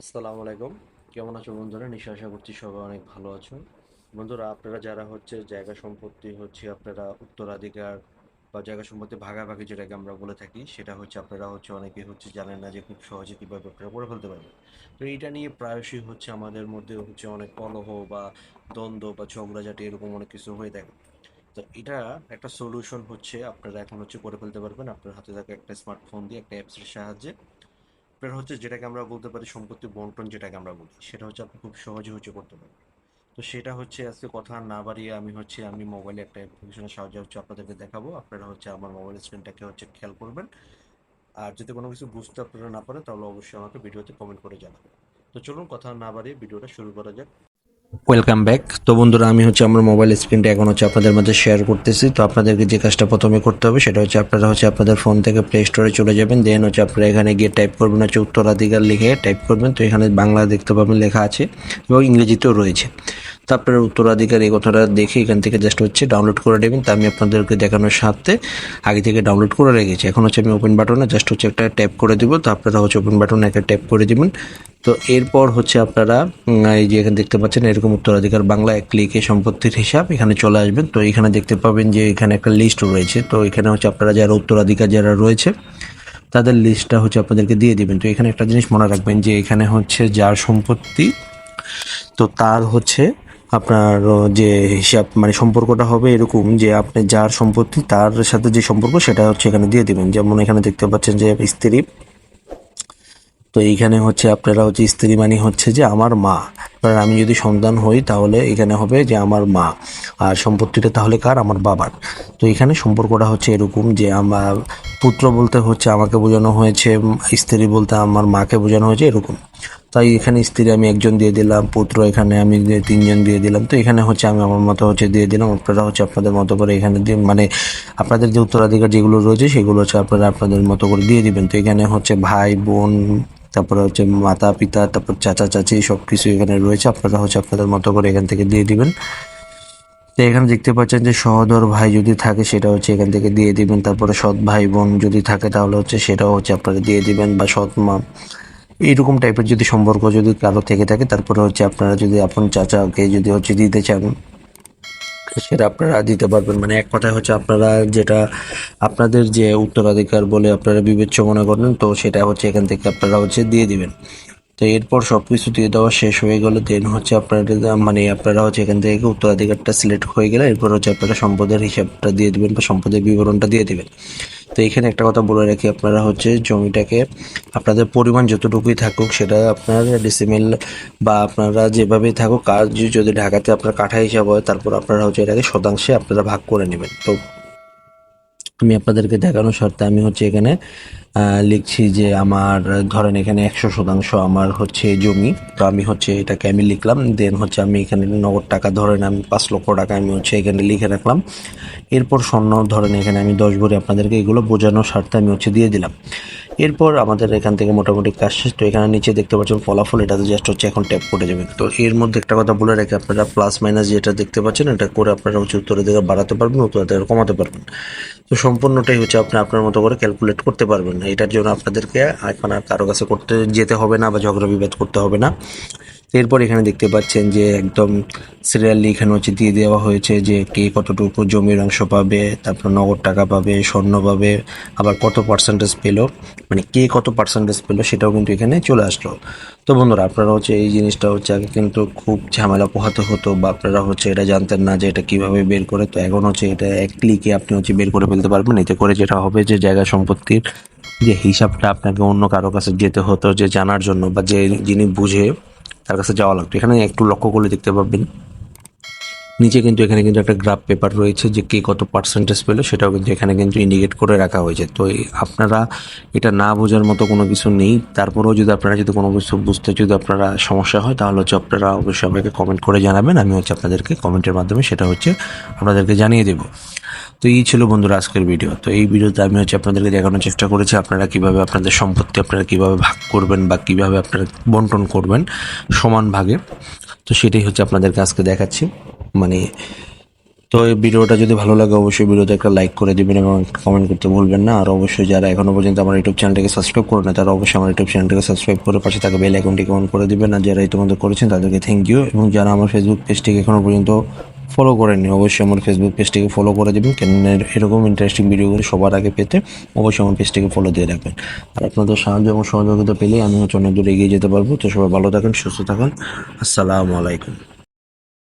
আসসালামু আলাইকুম। কেমন আছো বন্ধুরা? নিশা আশা করছি সবাই অনেক ভালো আছো। বন্ধুরা, আপনারা যারা হচ্ছে জায়গা সম্পত্তি হচ্ছে আপনারা উত্তরাধিকার বা জায়গা সম্পত্তি ভাগাভাগি যেটাকে আমরা বলে থাকি, সেটা হচ্ছে আপনারা হচ্ছে অনেকে হচ্ছে জানেন না যে খুব সহজে কীভাবে আপনারা করে ফেলতে পারবেন। তো এইটা নিয়ে প্রায়শই হচ্ছে আমাদের মধ্যে হচ্ছে অনেক কলহ বা দ্বন্দ্ব বা ঝগড়াঝাটি এরকম অনেক কিছু হয়ে থাকে। তো এটা একটা সলিউশন হচ্ছে, আপনারা এখন হচ্ছে করে ফেলতে পারবেন। আপনার হাতে থাকা একটা স্মার্টফোন দিয়ে একটা অ্যাপসের সাহায্যে আপনার হচ্ছে যেটাকে আমরা বলতে পারি সম্পত্তি বন্টন যেটাকে আমরা বলি। সেটা হচ্ছে আপনি খুব সহজে হচ্ছে করতে পারেন তো সেটা হচ্ছে আজকে কথা না বাড়িয়ে আমি হচ্ছে, আমি মোবাইলে একটা অ্যাপ্লিকেশনের সাহায্যে হচ্ছে আপনাদেরকে দেখাবো। আপনারা হচ্ছে আমার মোবাইল স্ক্রিনটাকে হচ্ছে খেয়াল করবেন। আর যদি কোনো কিছু বুঝতে আপনারা না পারেন, তাহলে অবশ্যই আমাকে ভিডিওতে কমেন্ট করে জানাবেন। তো চলুন কথা না বাড়িয়ে ভিডিওটা শুরু করা যাক। ওয়েলকাম ব্যাক তো বন্ধুরা, আমি হচ্ছে আমার মোবাইল স্ক্রিনটা এখন হচ্ছে আপনাদের মাঝে শেয়ার করতেছি। তো আপনাদেরকে যে কাজটা প্রথমে করতে হবে, সেটা হচ্ছে আপনারা হচ্ছে আপনাদের ফোন থেকে প্লে স্টোরে চলে যাবেন। দেন হচ্ছে আপনারা এখানে গিয়ে টাইপ করবেন হচ্ছে উত্তরাধিকার লিখে টাইপ করবেন। তো এখানে বাংলা দেখতে পাবেন লেখা আছে এবং ইংরেজিতেও রয়েছে। তো আপনারা উত্তরাধিকার এই কথাটা দেখে এখান থেকে জাস্ট হচ্ছে ডাউনলোড করে নেবেন। তা আমি আপনাদেরকে দেখানোর সাথে আগে থেকে ডাউনলোড করে রেখেছি। এখন হচ্ছে আমি ওপেন বাটনে জাস্ট হচ্ছে একটা ট্যাপ করে দেবো। তো আপনারা হচ্ছে ওপেন বাটনে একটা ট্যাপ করে দিবেন। তো এরপর হচ্ছে আপনারা এই যে এখানে দেখতে পাচ্ছেন এরকম উত্তরাধিকার বাংলা এক ক্লিকে সম্পত্তির হিসাব এখানে চলে আসবেন। তো এখানে দেখতে পাবেন যে এখানে একটা লিস্ট রয়েছে। তো এখানে হচ্ছে আপনারা যারা উত্তরাধিকার যারা রয়েছে, তাদের লিস্টটা হচ্ছে আপনাদেরকে দিয়ে দিবেন। তো এখানে একটা জিনিস মনে রাখবেন যে এখানে হচ্ছে যার সম্পত্তি, তো তার হচ্ছে আপনার যে হিসাব মানে সম্পর্কটা হবে এরকম যে আপনি যার সম্পত্তি, তার সাথে যে সম্পর্ক, সেটা হচ্ছে এখানে দিয়ে দিবেন। যেমন এখানে দেখতে পাচ্ছেন যে স্ত্রী তো এইখানে হচ্ছে আপনারা হচ্ছে স্ত্রী মানে হচ্ছে যে আমার মা। এবার আমি যদি সন্তান হই তাহলে এখানে হবে যে আমার মা। আর সম্পত্তিটা তাহলে কার? আমার বাবার। তো এখানে সম্পর্কটা হচ্ছে এরকম যে আমার পুত্র বলতে হচ্ছে আমাকে বোঝানো হয়েছে, স্ত্রী বলতে আমার মাকে বোঝানো হয়েছে এরকম। তাই এখানে স্ত্রী আমি একজন দিয়ে দিলাম, পুত্র এখানে আমি তিনজন দিয়ে দিলাম। তো এখানে হচ্ছে আমি আমার মতো হচ্ছে দিয়ে দিলাম। আপনারা হচ্ছে আপনাদের মতো করে এখানে দিয়ে মানে আপনাদের যে উত্তরাধিকার যেগুলো রয়েছে সেগুলো হচ্ছে আপনারা আপনাদের মতো করে দিয়ে দিবেন। তো এখানে হচ্ছে ভাই, বোন তারপরে হচ্ছে মাতা, পিতা, তারপর চাচা, চাচি সব কিছু এখানে রয়েছে। আপনারা হচ্ছে আপনাদের মতো করে এখান থেকে দিয়ে দিবেন। তো এখানে দেখতে পাচ্ছেন যে সহদর ভাই যদি থাকে সেটা হচ্ছে এখান থেকে দিয়ে দিবেন। তারপরে সৎ ভাই বোন যদি থাকে তাহলে হচ্ছে সেটাও হচ্ছে আপনারা দিয়ে দিবেন। বা সৎ মা, এইরকম টাইপের যদি সম্পর্ক যদি কারও থেকে থাকে, তারপরে হচ্ছে আপনারা যদি আপন চাচাকে যদি হচ্ছে দিতে চান সেটা আপনারা দিতে পারবেন। মানে এক কথায় হচ্ছে আপনারা যেটা আপনাদের যে উত্তরাধিকার বলে আপনারা বিবেচ্য মনে করেন তো সেটা হচ্ছে এখান থেকে আপনারা হচ্ছে দিয়ে দিবেন। তো এরপর সব কিছু দিয়ে দেওয়া শেষ হয়ে গেলে। দেন হচ্ছে আপনাদের মানে আপনারা হচ্ছে এখান থেকে উত্তরাধিকারটা সিলেক্ট হয়ে গেলে এরপর হচ্ছে আপনারা সম্পদের হিসাবটা দিয়ে দেবেন বা সম্পদের বিবরণটা দিয়ে দিবেন। তো এখানে একটা কথা বলে রাখি আপনারা হচ্ছে জমিটাকে, আপনাদের পরিমাণ যতটুকুই থাকুক সেটা আপনার ডিসিমেল বা আপনারা যেভাবেই থাকুক কাজ যদি ঢাকাতে আপনার কাঠা হিসাব হয়, তারপর আপনারা হচ্ছে এটাকে শতাংশে আপনারা ভাগ করে নেবেন। তো আমি আপনাদেরকে দেখানোর স্বার্থে আমি হচ্ছে এখানে লিখছি যে আমার, ধরেন এখানে একশো শতাংশ আমার হচ্ছে জমি, তো আমি হচ্ছে এটাকে আমি লিখলাম, দেন হচ্ছে আমি এখানে নগদ টাকা, ধরেন আমি পাঁচ লক্ষ টাকা আমি হচ্ছে এখানে লিখে রাখলাম। এরপর স্বর্ণ, ধরেন এখানে আমি দশ ভরি আপনাদেরকে এগুলো বোঝানোর স্বার্থে আমি হচ্ছে দিয়ে দিলাম। এরপর আমাদের এখান থেকে মোটামুটি কাজ শেষ। তো এখানে নিচে দেখতে পাচ্ছেন ফলাফল এটাতে জাস্ট হচ্ছে এখন ট্যাপ করে যাবে। তো এর মধ্যে একটা কথা বলে রাখি, আপনারা প্লাস মাইনাস যেটা দেখতে পাচ্ছেন, এটা করে আপনারা হচ্ছে উত্তরের দিকে বাড়াতে পারবেন উত্তরের দিকে কমাতে পারবেন। তো সম্পূর্ণটাই হচ্ছে আপনি আপনার মতো করে ক্যালকুলেট করতে পারবেন। এটার জন্য আপনাদেরকে এখন আর কারও কাছে করতে যেতে হবে না বা ঝগড়া বিভেদ করতে হবে না। তো এরপর এখানে দেখতে পাচ্ছেন যে একদম সিরিয়ালি এখানে হচ্ছে দিয়ে দেওয়া হয়েছে যে কে কতটুকু জমির অংশ পাবে, তারপর নগদ টাকা পাবে, স্বর্ণ পাবে, আবার কত পার্সেন্টেজ পেল মানে কে কত পার্সেন্টেজ পেল সেটাও কিন্তু এখানে চলে আসলো। তো বন্ধুরা, আপনারা হচ্ছে এই জিনিসটা হচ্ছে আগে কিন্তু খুব ঝামেলা পোহাতে হতো বা আপনারা হচ্ছে এটা জানতেন না যে এটা কীভাবে বের করে, তো এখন হচ্ছে এটা এক ক্লিকে আপনি হচ্ছে বের করে ফেলতে পারবেন। এতে করে যেটা হবে যে জায়গা সম্পত্তির যে হিসাবটা আপনাকে অন্য কারও কাছে যেতে হতো, যে জানার জন্য বা যে যিনি বুঝে তার কাছে যাওয়া লাগতো এখানে একটু লক্ষ্য করলে দেখতে পাবেন নিচে কিন্তু এখানে কিন্তু একটা গ্রাফ পেপার রয়েছে যে কে কত পার্সেন্টেজ পেল, সেটাও কিন্তু এখানে কিন্তু ইন্ডিকেট করে রাখা হয়েছে। তো আপনারা এটা না বোঝার মতো কোনো কিছু নেই। তারপরেও যদি আপনারা যদি কোনো কিছু বুঝতে, যদি আপনারা সমস্যা হয়, তাহলে হচ্ছে আপনারা অবশ্যই আমাকে কমেন্ট করে জানাবেন। আমি হচ্ছে আপনাদেরকে কমেন্টের মাধ্যমে সেটা হচ্ছে আপনাদেরকে জানিয়ে দেবো। তো এই ছিল বন্ধুরা আজকের ভিডিও তো এই ভিডিওতে আমি হচ্ছে আপনাদেরকে দেখানোর চেষ্টা করেছি, আপনারা কীভাবে আপনাদের সম্পত্তি আপনারা কীভাবে ভাগ করবেন বা কীভাবে আপনারা বন্টন করবেন সমান ভাগে। তো সেটাই হচ্ছে আপনাদেরকে আজকে দেখাচ্ছি। মানে তো এই ভিডিওটা যদি ভালো লাগে, অবশ্যই ভিডিওতে একটা লাইক করে দিবেন এবং কমেন্ট করতে ভুলবেন না। আর অবশ্যই যারা এখনও পর্যন্ত আমার ইউটিউব চ্যানেলটাকে সাবস্ক্রাইব করে না তারা অবশ্যই আমার ইউটিউব চ্যানেলটাকে সাবস্ক্রাইব করে পাশে থাকা বেল আইকনটিকে অন করে দিবেন। আর যারা ইতিমধ্যে করেছেন, তাদেরকে থ্যাংক ইউ এবং যারা আমার ফেসবুক পেজটিকে এখনও পর্যন্ত ফলো করেননি, অবশ্যই আমার ফেসবুক পেজটিকে ফলো করে দিবেন। কেন এরকম ইন্টারেস্টিং ভিডিওগুলো সবার আগে পেতে অবশ্যই আমার পেজটিকে ফলো দিয়ে রাখবেন। আর আপনাদের সাহায্য এবং সহযোগিতা পেলে আমি হচ্ছে অনেক দূর এগিয়ে যেতে পারব। তো সবাই ভালো থাকেন, সুস্থ থাকুন। আসসালামু আলাইকুম।